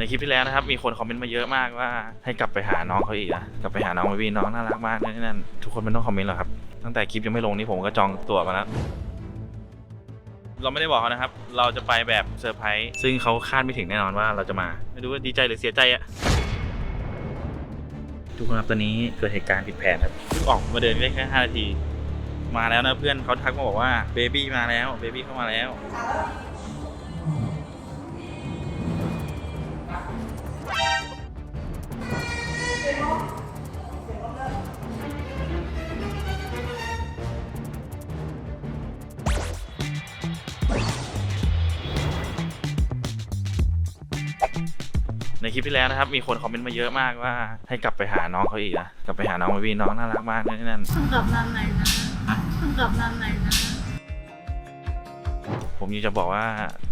ในคลิปที่แล้วนะครับ มีคนคอมเมนต์มาเยอะมากว่า ให้กลับไปหาน้องเขาอีกนะกลับไปหาน้องวีน้องน่ารักมากนั่นนนั่นทุกคนไม่ต้องคอมเมนต์หรอกครับตั้งแต่คลิปยังไม่ลงนี่ผมก็จองตั๋วมาแล้วเราไม่ได้บอกเขานะครับ เราจะไปแบบเซอร์ไพรส์ซึ่งเขาคาดไม่ถึงแน่นอนว่าเราจะมา ไม่รู้ว่าดีใจหรือเสียใจอะทุกคนครับตอนนี้เกิดเหตุการณ์ผิดแผนครับเพิ่งออกมาเดินได้แค่5นาที มาแล้วนะเพื่อนเขาทักมาบอกว่าเบบี้มาแล้วเบบี้เข้ามาแล้ว คลิปที่แล้วนะครับ มีคนคอมเมนต์มาเยอะมากว่า ให้กลับไปหาน้องเขาอีกนะ กลับไปหาน้องวีน้องน่ารักมากนั่นนั่นต้องกลับมาใหม่นะต้องกลับมาใหม่นะ ผมอยากจะบอกว่า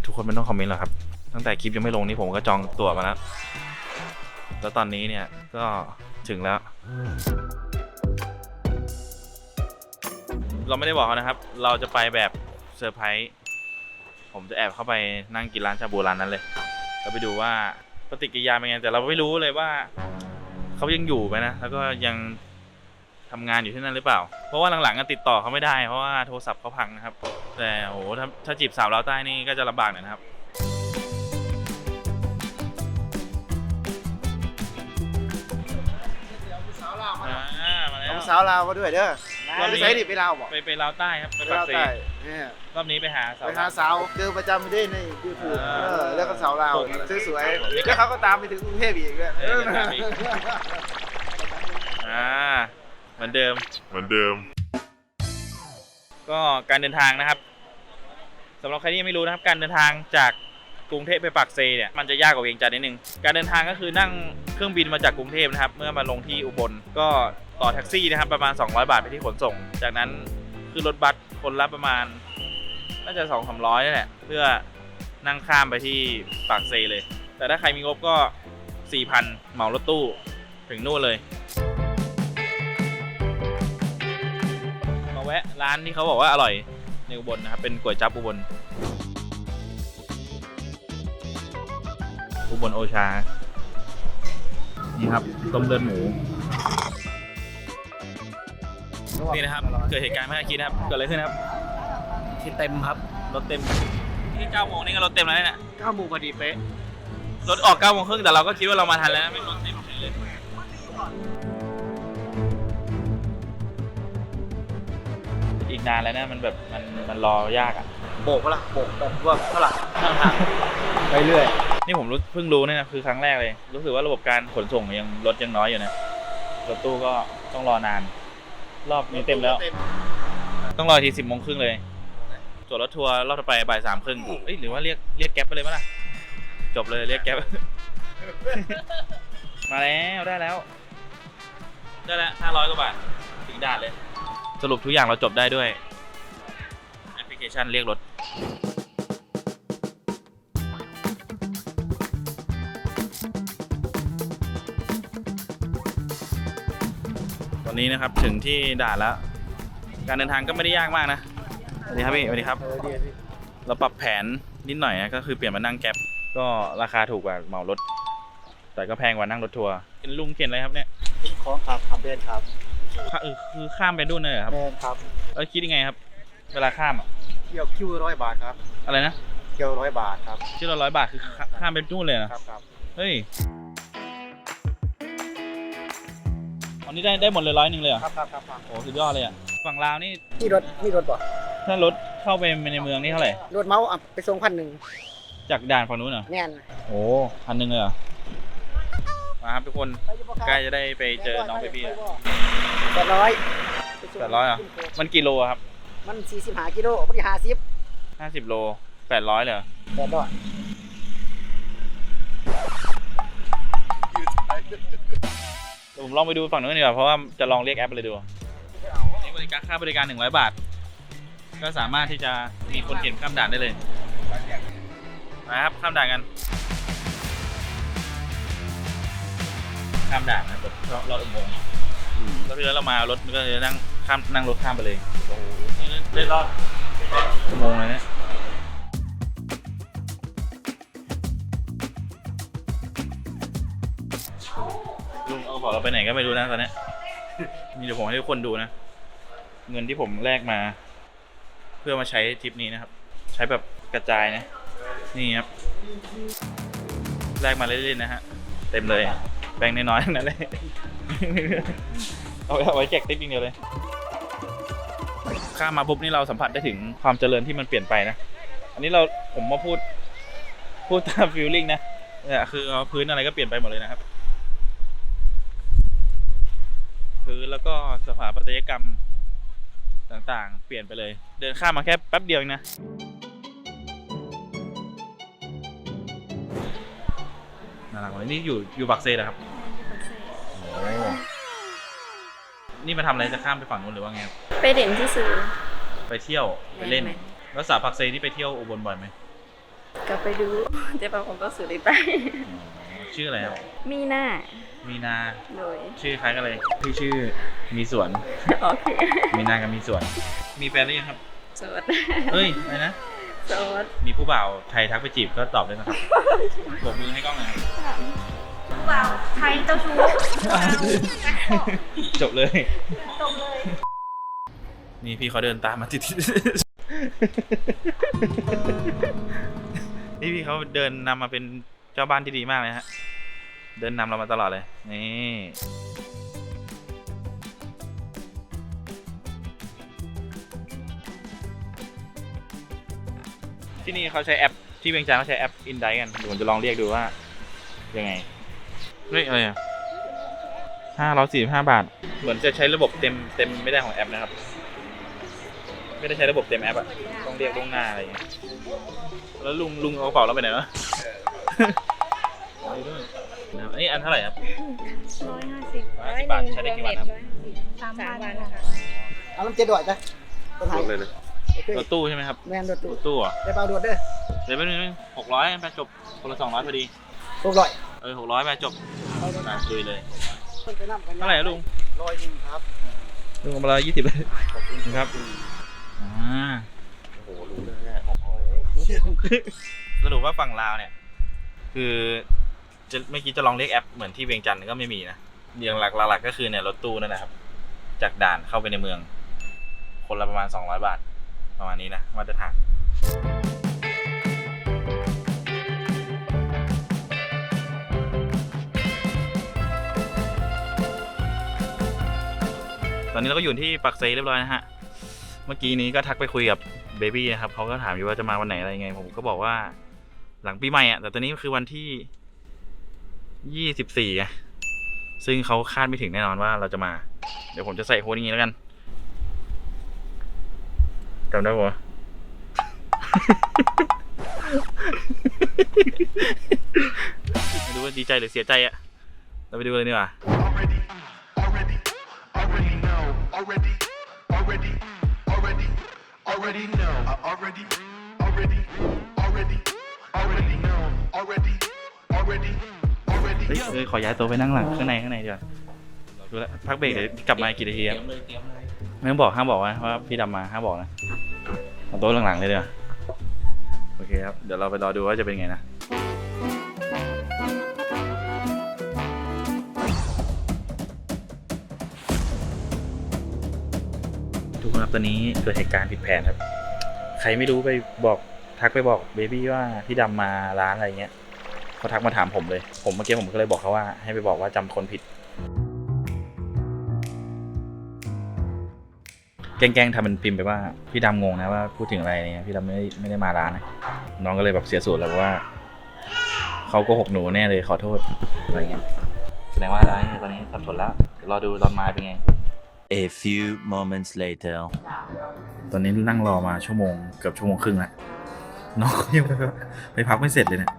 ทุกคนไม่ต้องคอมเมนต์หรอกครับ ตั้งแต่คลิปยังไม่ลงนี่ผมก็จองตั๋วมาแล้ว แล้วตอนนี้เนี่ยก็ถึงแล้ว เราไม่ได้บอกเขานะครับ เราจะไปแบบเซอร์ไพรส์ ผมจะแอบเข้าไปนั่งกินร้านชาบูร้านนั้นเลย แล้วไปดูว่า ปฏิกิริยาเป็นไงแต่เราไม่รู้เลยว่าเขายังอยู่ไหมนะแล้วก็ยังทำงานอยู่ที่นั่นหรือเปล่า เพราะว่าหลังๆก็ติดต่อเขาไม่ได้เพราะว่าโทรศัพท์เขาพังนะครับ แต่โอ้โหถ้าถ้าจีบสาวเราวใต้นี่ก็จะลำบากหน่อยนะครับอ่ามาแล้วน้องสาวลาวมาด้วยเด้อรอบนี้ไปใช้ดิไปลาวบ่ไปไปลาวใต้ครับไปไปปักลาวเซใต้ เนี่ย รอบนี้ไปหาสาว ไปหาสาวเจอประจำไม่ได้ในยูทูบอ่าเออแล้วก็สาวลาวผมสวยๆแล้วเขาก็ตามไปถึงกรุงเทพอีกด้วยเออก็ตามอีกอ่าเหมือนเดิม เหมือนเดิม ก็การเดินทางนะครับสำหรับใครที่ยังไม่รู้นะครับ การเดินทางจากกรุงเทพไปปักเซเนี่ยมันจะยากกว่าเวียงจันทร์นิดนึงการเดินทางก็คือนั่งเครื่องบินมาจากกรุงเทพนะครับ เมื่อมาลงที่อุบลก็ต่อแท็กซี่นะครับ ประมาณ 200 บาทไปที่ขนส่ง จากนั้นขึ้นรถบัส คนละประมาณ น่าจะ2 3 0 0นี่แหละ เพื่อนั่งข้ามไปที่ปากเซเลย แต่ถ้าใครมีงบก็4,000เหมารถตู้ถึงนู่นเลย มาแวะร้านที่เขาบอกว่าอร่อยในอุบลนะครับ เป็นก๋วยจั๊บอุบล อุบลโอชา นี่ครับ ต้มเลือดหมู นี่นะครับ เกิดเหตุการณ์ไม่คาดคิดนะครับ เกิดอะไรขึ้นครับ ที่เต็มครับรถเต็มที่เก้าโมงนี่ก็รถเต็มแล้วเนี่ย9โมงพอดีเป๊ะ รถออกเก้าโมงครึ่งแต่เราก็คิดว่าเรามาทันแล้วนะไม่รถเต็มเฉยเลยอีกนานแล้วนะมันแบบมันมันรอยากอะ โบกปะล่ะโบกแบบว่าเท่าไหร่ข้างทางไปเรื่อย นี่ผมรู้เพิ่งรู้เนี่ยนะคือครั้งแรกเลย รู้สึกว่าระบบการขนส่งยังรถยังน้อยอยู่นะรถตู้ก็ต้องรอนาน รอบนี้เต็มแล้ว ต้องรอทีสิบโมงครึ่งเลยส่วนรถทัวร์รอบต่อไปบ่ายสามครึ่งเอ้ยหรือว่าเรียกเรียกแก๊ปไปเลยมั้ยล่ะ จบเลยเรียกแก๊ป มาแล้วได้แล้ว ได้แล้วห้าร้อยกว่าบาทถึงด่านเลย สรุปทุกอย่างเราจบได้ด้วย แอปพลิเคชันเรียกรถ อนนี้นะครับถึงที่ด่านแล้ว การเดินทางก็ไม่ได้ยากมากนะสวัสดีครับพี่สวัสดีครับเออดีดีเราปรับแผนนิดหน่อยนะก็คือเปลี่ยนมานั่งแก๊ปก็ราคาถูกกว่าเหมารถ แต่ก็แพงกว่านั่งรถทัวร์เป็นลุงเขียนอะไรครับเนี่ยเป็นของครับครับเบนครับข้าเออคือข้ามไปดูนเลยเหรอครับแมนครับแล้วคิดยังไงครับ เวลาข้ามอะเที่ยวคิวร้อยบาทครับ อะไรนะเที่ยวร้อยบาทครับที่เราร้อยบาทคือข้าข้ามไปนู่นเลยนะครับครับเฮ้ย อันนี้ได้ได้หมดเลยร้อยหนึ่งเลยเหรอครับครับครับครับโอ้สุดยอดเลยอะฝั่งลาวนี่นี่รถนี่รถบ่ถ้ารถเข้าไปในเมืองนี่เท่าไหร่รถเมาส์อะไปส่งพันหนึ่งจากด่านฝั่งนู้นเหรอแน่นโอ้พันหนึ่งเลยเหรอมาครับทุกคนใกล้จะได้ไปเจอน้องเบบี้แล้วแปดร้อยแปดร้อยเหรอมันกี่โลอะครับ มันสี่สิบห้ากิโลพอดีห้าสิบห้าสิบโลแปดร้อยเลยเหรอแปดร้อยเดี๋ยว ผมลองไปดูฝั่งนู้นดีกว่าเพราะว่าจะลองเรียกแอปเลยดูนี่บริการค่าบริการหนึ่งร้อยบาท ก็สามารถที่จะมีคนเข็นข้ามด่านได้เลยมาครับข้ามด่านกัน ข้ามด่านนะแบบรอดอุโมงค์แล้วที่แล้วเรามารถมันก็จะนั่งข้ามนั่งรถข้ามไปเลยโอ้โหนี่ได้รอดอุโมงค์เลยเนี่ย อาของเราไปไหนก็ไม่รู้นะตอนเนี้ยนี่เดี๋ยวผมให้ทุกคนดูนะ เงินที่ผมแลกมา เพื่อมาใช้ทริปนี้นะครับ ใช้แบบกระจายนะ นี่ครับแลกมาเล่นๆนะฮะ เต็มเลย แบงค์น้อยๆนั้นเลยเอาไว้แจกติ๊บอย่างเดียวเลย ข้ามมาปุ๊บนี่เราสัมผัสได้ถึงความเจริญที่มันเปลี่ยนไปนะ อันนี้เราผมมาพูด พูดตามฟิลลิ่งนะเนี่ยคือเอาพื้นอะไรก็เปลี่ยนไปหมดเลยนะครับ พื้นแล้วก็สถาปัตยกรรมต่างๆ เปลี่ยนไปเลย เดินข้ามมาแค่แป๊บเดียวเองนะ น่ารักเลยนี่อยู่อยู่บักเซ่เหรอครับโอ้นี่มาทำอะไรจะข้ามไปฝั่งนู้นหรือว่าไงครับไปเด่นที่ซื้อ ไปเที่ยวไปเล่นไม่แล้วสาวปักเซนี่ไปเที่ยวอุบลบ่อยไหมก็ไปดูแต่บางคนก็ซื้อได้ไปอ๋อชื่ออะไรครับ มีหน้า มีนา โดยชื่อคล้ายกันเลยพี่ชื่อมีสวน โอเคมีนากับมีสวน มีแฟนหรือยังครับ โสดเฮ้ยอะไรนะ โสดมีผู้บ่าวไทยทักไปจีบก็ตอบเลยนะครับโบกมือให้กล้องหน่อยครับว้าวไทยเจ้าชู้จบเลย จบเลยนี่พี่เขาเดินตามมาติดๆ นี่พี่เขาเดินนำมาเป็นเจ้าบ้านที่ดีมากเลยฮะ เดินนำเรามาตลอดเลย นี่ที่นี่เขาใช้แอปที่เวียงจันทร์เขาใช้แอปอินไดกันเดี๋ยวผมจะลองเรียกดูว่า ยังไงเฮ้ยอะไรอะห้าร้อยสี่ห้าบาท เหมือนจะใช้ระบบเต็มเต็มไม่ได้ของแอปนะครับ ไม่ได้ใช้ระบบเต็มแอปอะต้องเรียกล่วงหน้าอะไรอย่างเงี้ยแล้วลุงลุงเอากระเป๋าเราไปไหนวะเอาไปด้วย นะครับอันนี้อันเท่าไหร่ครับ ร้อยห้าสิบร้อยห้าสิบบาทใช้ได้กี่วันครับ สามวันค่ะเอาน้ำเจ็ดด่วนจ้ะต้นไม้รถเลยเลยโอเครถตู้ใช่ไหมครับแมนรถรตู้ถตู้เหรอได้เปล่าด่วนเด้อเดี๋ยวแป๊บนึงหกร้อยไปจบคนละสองร้อยพอดีหกร้อยเออหกร้อยไปจบเอาด่วนมาลุยเลยคนไปนั่งกันเท่าไหร่อะลุงร้อยหนึ่งครับ ลุงเอามาละยี่สิบเลยขอบคุณครับอ่าโอ้โหรู้เลยเนี่ยของเขาสรุปว่าฝั่งลาวเนี่ย คือ จะเมื่อกี้จะลองเรียกแอปเหมือนที่เวียงจันทร์ก็ไม่มีนะเรียงหลักหลักๆก็คือเนี่ยรถตู้นั่นนะครับ จากด่านเข้าไปในเมือง คนละประมาณ 200 บาท ประมาณนี้นะมาตรฐานตอนนี้เราก็อยู่ที่ปักเซเรียบร้อยนะฮะ เมื่อกี้นี้ก็ทักไปคุยกับเบบี้นะครับเขาก็ถามอยู่ว่าจะมาวันไหนอะไรยังไง ผมก็บอกว่าหลังปีใหม่อะ แต่ตอนนี้คือวันที่ ยี่สิบสี่ซึ่งเขาคาดไม่ถึงแน่นอนว่าเราจะมา เดี๋ยวผมจะใส่โค้ดอย่างนี้แล้วกันจำได้ปะไม่รู้ว่าดีใจหรือเสียใจอะเราไปดูเลยดีกว่า already already already already already already already เฮ้ย already. เอ้ยขอย้ายโต๊ะไปนั่งหลังข้างในข้างในดีกว่าดูแลวพักเบรกเดี๋ยวกลับมากี่นาทีเตครีรับยมเลยเตรียมเลยไม่ต้องบอกห้ามบอกว่าว่าพี่ดำมาห้ามบอกนะเอาโต๊ะหลังๆเลยเดี๋ยวาโอเคครับเดี๋ยวเราไปรอดูว่าจะเป็นไงนะทุกคนครับตอนนี้เกิดเหตุการณ์ผิดแผนครับ ใครไม่รู้ไปบอกทักไปบอกเบบี้ว่าพี่ดำมาร้านอะไรเงี้ย เขาทักมาถามผมเลย ผมเมื่อกี้ผมก็เลยบอกเขาว่าให้ไปบอกว่าจำคนผิด แกล้งๆทำเป็นพิมพ์ไปว่าพี่ดำงงนะว่าพูดถึงอะไรเนี่ยพี่ดำไม่ได้ไม่ได้มาร้านนะน้องก็เลยแบบเสียสูตรแล้วว่าเขาโกหกหนูแน่เลยขอโทษอะไรเงี้ยแสดงว่าอะไรตอนนี้สับสนแล้วเดี๋ยวรอดูตอนมาเป็นไง A few moments later. ตอนนี้นั่งรอมาชั่วโมงเกือบชั่วโมงครึ่งแล้วน้องก็ยังไปไปพักไม่เสร็จเลยเนี่ย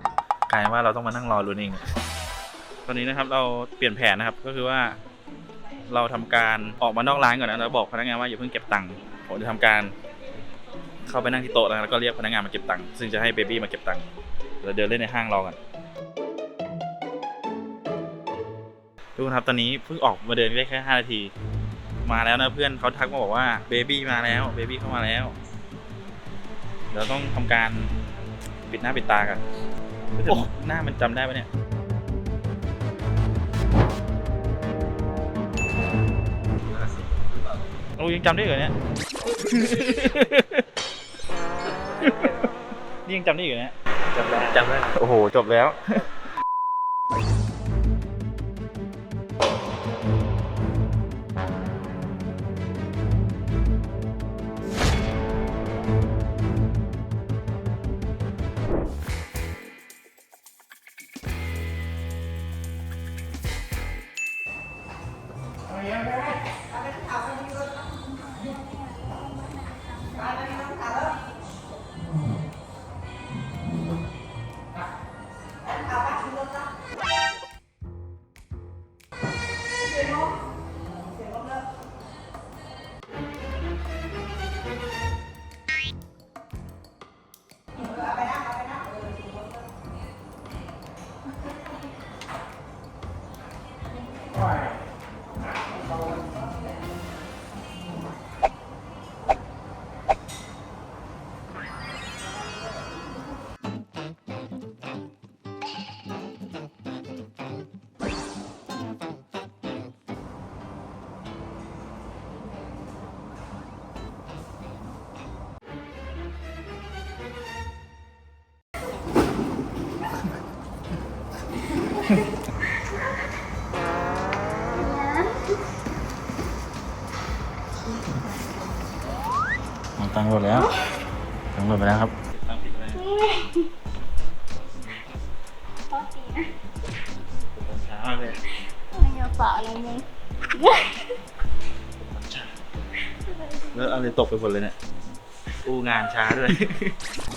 กลายว่าเราต้องมานั่งรอรุนเอง ตอนนี้นะครับเราเปลี่ยนแผนนะครับก็คือว่า เราทำการออกมานอกร้านก่อนนะแล้วบอกพนักงานว่าอย่าเพิ่งเก็บตังค์ผมจะทำการเข้าไปนั่งที่โต๊ะแล้วก็เรียกพนักงานมาเก็บตังค์ซึ่งจะให้เบบี้มาเก็บตังค์เราเดินเล่นในห้างรอกันทุกคนครับตอนนี้เพิ่งออกมาเดินได้แค่ 5 นาที มาแล้วนะเพื่อนเขาทักมาบอกว่าเบบี้มาแล้วเบบี้เข้ามาแล้วเราต้องทำการปิดหน้าปิดตากัน หน้ามันจำได้ปะเนี่ย โอ้ยังจำได้อยู่เนี่ย นี่ยังจำได้อยู่เนี่ยจำได้จำได้ โอ้โห จบแล้ว ตังค์หมดแล้วตังค์หมดไปแล้วครับตังค์ผิดไปแล้วพอตีนะช้าเลยไม่เอาเปล่าอะไรมึงแล้วอะไรตกไปหมดเลยเนี่ยอู้งานช้าด้วย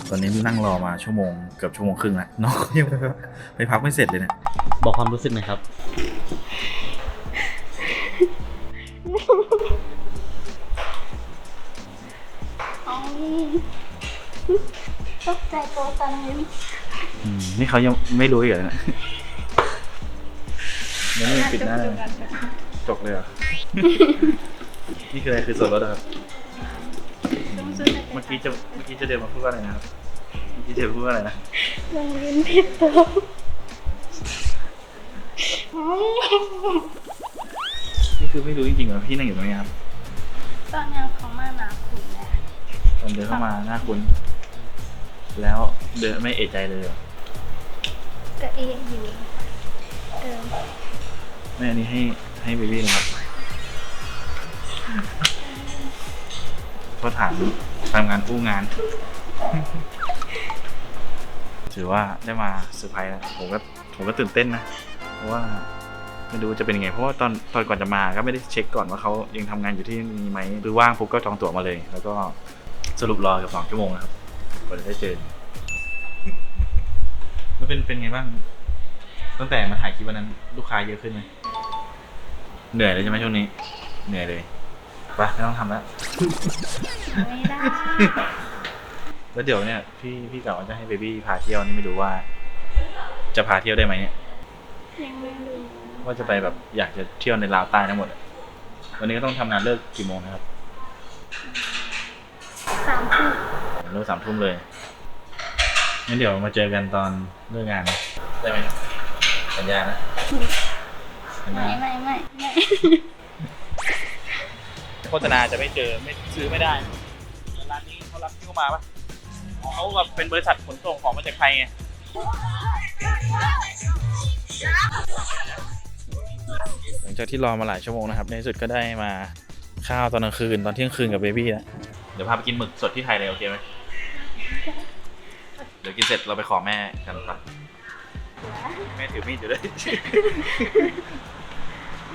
ตอนนี้นั่งรอมาชั่วโมงเกือบชั่วโมงครึ่งแล้วน้องยังไปพักไม่เสร็จเลยเนี่ย บอกความรู้สึกหน่อยครับอ๋อตกใจตัวตันเลยอืมนี่เขายังไม่รู้อีกเหรอเนี่ยยังไม่ปิดหน้าจกเลยเหรอนี่คืออะไรคือส่วนลดเหรอครับ เมื่อกี้จะเมื่อกี้จะเดินมาพูดว่าอะไรนะครับ เมื่อกี้จะพูดว่าอะไรนะโรงเรียนผิดตัว นี่คือไม่รู้จริงๆเหรอพี่นั่งอยู่ตรงนี้ครับตอนยังเขามาหนาคุณแหละตอนเดินเข้ามาหน้าคุณ แล้วเดินไม่เอะใจเลยเหรอก็เอะอยู่เออไม่อันนี้ให้ให้เบบี้นะครับก็ถามทำงานอู้งาน ถือว่าได้มาเซอร์ไพรส์นะผมก็ผมก็ตื่นเต้นนะเพ ราะว่าไม่รู้จะเป็นยังไง เพราะว่าตอนตอนก่อนจะมาก็ไม่ได้เช็คก่อนว่าเขายังทำงานอยู่ที่นี่ไหมหรือว่างปุ๊บก็จองตั๋วมาเลย แล้วก็สรุปรอเกับสองชั่วโมงนะครับกว่าจะได้เจอแล้วเป็นเป็นไงบ้าง ตั้งแต่มาถ่ายคลิปวันนั้น ลูกค้าเยอะขึ้นไหมเหนื่อยเลยใช่ไหมช่วงนี้ เหนื่อยเลยไปไม่ต้องทำแล้ว ไม่ได้ แล้วเดี๋ยวเนี่ยพี่พี่กะว่าจะให้เบบี้พาเที่ยวนี่ไม่รู้ว่า จะพาเที่ยวได้ไหมเนี่ย ยังไม่รู้ว่าจะไปแบบอยากจะเที่ยวในลาวใต้ทั้งหมดอะวันนี้ก็ต้องทำงานเลิกกี่โมงนะครับสามทุ่มเลิกสามทุ่มเลยงั้นเดี๋ยวมาเจอกันตอนเลิกงานนะได้ไหมสัญญานะสัญไม่ญาไม่ไม่ไม่โฆษณาจะไม่เจอไม่ซื้อไม่ได้ร้านนี้เขารับที่เข้ามาปะอ๋อเขาแบบเป็นบริษัทขนส่งของมาจากไทยไง หลังจากที่รอมาหลายชั่วโมงนะครับ ในที่สุดก็ได้มาข้าวตอนกลางคืนตอนเที่ยงคืนกับเบบี้แล้วเดี๋ยวพาไปกินหมึกสดที่ไทยเลยโอเคไหมเดี๋ยวกินเสร็จเราไปขอแม่กันปะแม่ถือมีดอยู่ด้วย